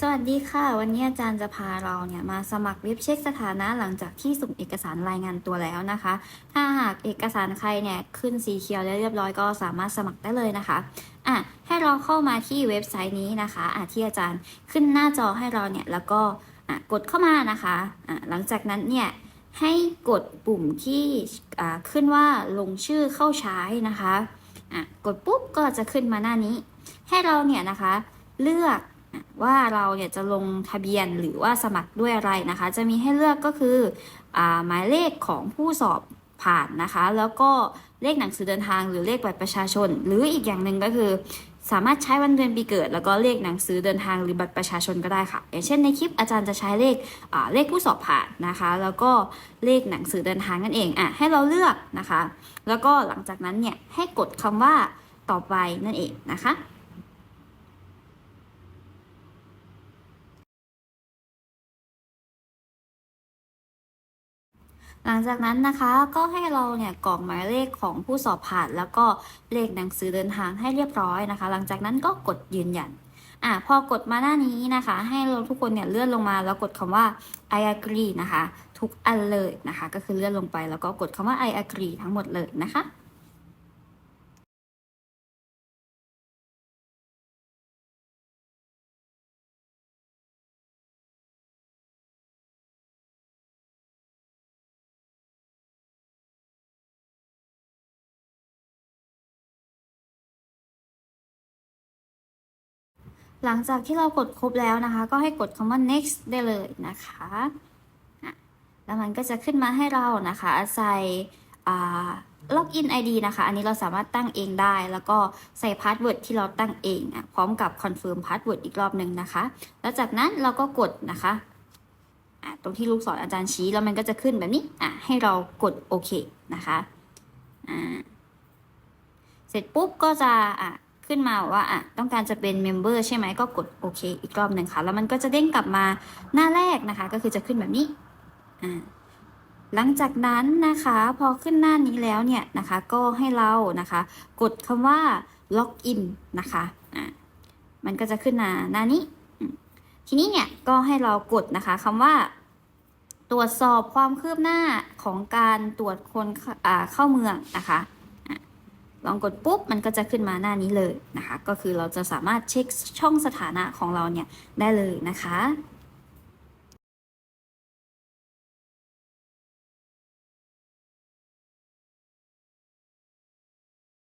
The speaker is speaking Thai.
สวัสดีค่ะ วันนี้อาจารย์จะพาเราเนี่ยมาสมัครเว็บเช็คสถานะหลังจากที่ส่งเอกสารรายงานตัวแล้วนะคะ ถ้าหากเอกสารใครเนี่ยขึ้นสีเขียวแล้วเรียบร้อยก็สามารถสมัครได้เลยนะคะอะให้เราเข้ามาที่เว็บไซต์นี้นะคะอะที่อาจารย์ขึ้นหน้าจอให้เราเนี่ยแล้วก็อะกดเข้ามานะคะอะหลังจากนั้นเนี่ยให้กดปุ่มที่อ่าขึ้นว่าลงชื่อเข้าใช้นะคะอะกดปุ๊บก็จะขึ้นมาหน้านี้ ให้เราเนี่ยนะคะเลือก ว่าเราเนี่ยจะลงทะเบียนหรือว่าสมัครด้วยอะไรนะคะ จะมีให้เลือกก็คืออหมายเลขของผู้สอบผ่านนะคะ แล้วก็เลขหนังสือเดินทางหรือเลขบัตรประชาชน หรืออีกอย่างหนึ่งก็คือ สามารถใช้วันเดือนปีเกิด แล้วก็เลขหนังสือเดินทางหรือบัตรประชาชนก็ได้ค่ะ อย่างเช่นในคลิปอาจารย์จะใช้เลขเลขผู้สอบผ่านนะคะ แล้วก็เลขหนังสือเดินทางนั่นเองอะให้เราเลือกนะคะ แล้วก็หลังจากนั้นเนี่ยให้กดคำว่าต่อไปนั่นเองนะคะ หลังจากนั้นนะคะก็ให้เราเนี่ยกรอกหมายเลขของผู้สอบผ่าน แล้วก็เลขหนังสือเดินทางให้เรียบร้อยนะคะ หลังจากนั้นก็กดยืนยันอะพอกดมาหน้านี้นะคะ ให้เราทุกคนเนี่ยเลื่อนลงมาแล้วกดคำว่า I agree นะคะ ทุกอันเลยนะคะ ก็คือเลื่อนลงไปแล้วก็กดคำว่า I agree ทั้งหมดเลยนะคะ หลังจากที่เรากดครบแล้วนะคะ ก็ให้กดคำว่า next ได้เลยนะคะแล้วมันก็จะขึ้นมาให้เรานะคะใส่ล็อกอิน ID นะคะ อันนี้เราสามารถตั้งเองได้ แล้วก็ใส่พาสเวิร์ดที่เราตั้งเองอะพร้อมกับคอนเฟิร์มพาสเวิร์ดอีกรอบหนึ่งนะคะ แล้วจากนั้นเราก็กดนะคะตรงที่ลูกศรอาจารย์ชี้แล้วมันก็จะขึ้นแบบนี้อะให้เรากดโอเคนะคะอ่าเสร็จปุ๊บก็จะอะ ขึ้นมาว่าอะต้องการจะเป็นเมมเบอร์ใช่ไหมก็กดโอเคอีกรอบหนึ่งค่ะ แล้วมันก็จะเด้งกลับมาหน้าแรกนะคะ ก็คือจะขึ้นแบบนี้อ่าหลังจากนั้นนะคะพอขึ้นหน้านี้แล้วเนี่ยนะคะก็ให้เรานะคะ กดคำว่าล็อกอินนะคะอ่ามันก็จะขึ้นหน้าหน้านี้ ทีนี้เนี่ยก็ให้เรากดนะคะคำว่า ตรวจสอบความคืบหน้าของการตรวจคนอ่าเข้าเมืองนะคะ ลองกดปุ๊บมันก็จะขึ้นมาหน้านี้เลยนะคะ ก็คือเราจะสามารถเช็คช่องสถานะของเราเนี่ยได้เลยนะคะ